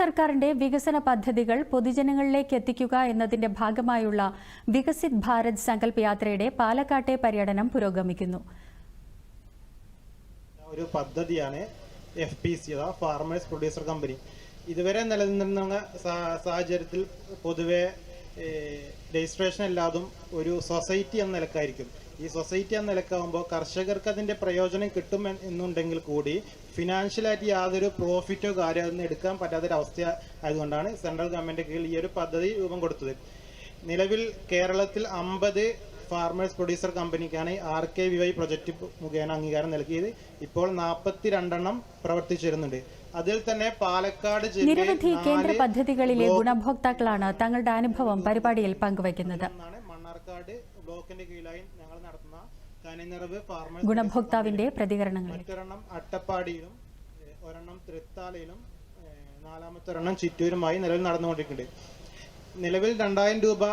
സർക്കാരിന്റെ വികസന പദ്ധതികൾ പൊതുജനങ്ങളിലേക്ക് എത്തിക്കുക എന്നതിന്റെ ഭാഗമായുള്ള വികസിത് ഭാരത് സങ്കല്പ യാത്രയുടെ പാലക്കാട്ടെ പര്യടനം പുരോഗമിക്കുന്നു. ഒരു പദ്ധതിയാണ് F P C farmers producer company ഇതുവരെ നിലനിന്നിരുന്ന സാഹചര്യത്തിൽ പൊതുവെ രജിസ്ട്രേഷൻ എല്ലാതും ഒരു സൊസൈറ്റി എന്ന നിലക്കായിരിക്കും. ഈ സൊസൈറ്റി എന്ന നിലക്കാവുമ്പോൾ കർഷകർക്ക് അതിന്റെ പ്രയോജനം കിട്ടും എന്നുണ്ടെങ്കിൽ കൂടി ഫിനാൻഷ്യലായിട്ട് യാതൊരു പ്രോഫിറ്റോ കാര്യമോ ഒന്നും എടുക്കാൻ പറ്റാത്തൊരവസ്ഥ ആയതുകൊണ്ടാണ് സെൻട്രൽ ഗവൺമെന്റ് കീഴിൽ ഈ ഒരു പദ്ധതി രൂപം കൊടുത്തത്. നിലവിൽ കേരളത്തിൽ അമ്പത് farmers producer കമ്പനിക്കാണ് R K V Y project മുഖേന അംഗീകാരം നൽകിയത്. ഇപ്പോൾ നാൽപ്പത്തി രണ്ടെണ്ണം പ്രവർത്തിച്ചു വരുന്നുണ്ട്. അതിൽ തന്നെ പാലക്കാട് നിരവധി കേന്ദ്ര പദ്ധതികളിലെ ഗുണഭോക്താക്കളാണ് തങ്ങളുടെ അനുഭവം പരിപാടിയിൽ പങ്കുവയ്ക്കുന്നത്. മണ്ണാർക്കാട് ബ്ലോക്കിന്റെ കീഴിലായി ഞങ്ങൾ നടത്തുന്ന കനിനിറവ് ഫാർമേഴ്സ് ഗുണഭോക്താവിന്റെ പ്രതികരണങ്ങൾ മറ്റൊരെണ്ണം അട്ടപ്പാടിയിലും ഒരെണ്ണം തൃത്താലയിലും നാലാമത്തെ ഒരെണ്ണം ചിറ്റൂരുമായി നിലവിൽ നടന്നുകൊണ്ടിരിക്കുന്നുണ്ട്. നിലവിൽ രണ്ടായിരം രൂപ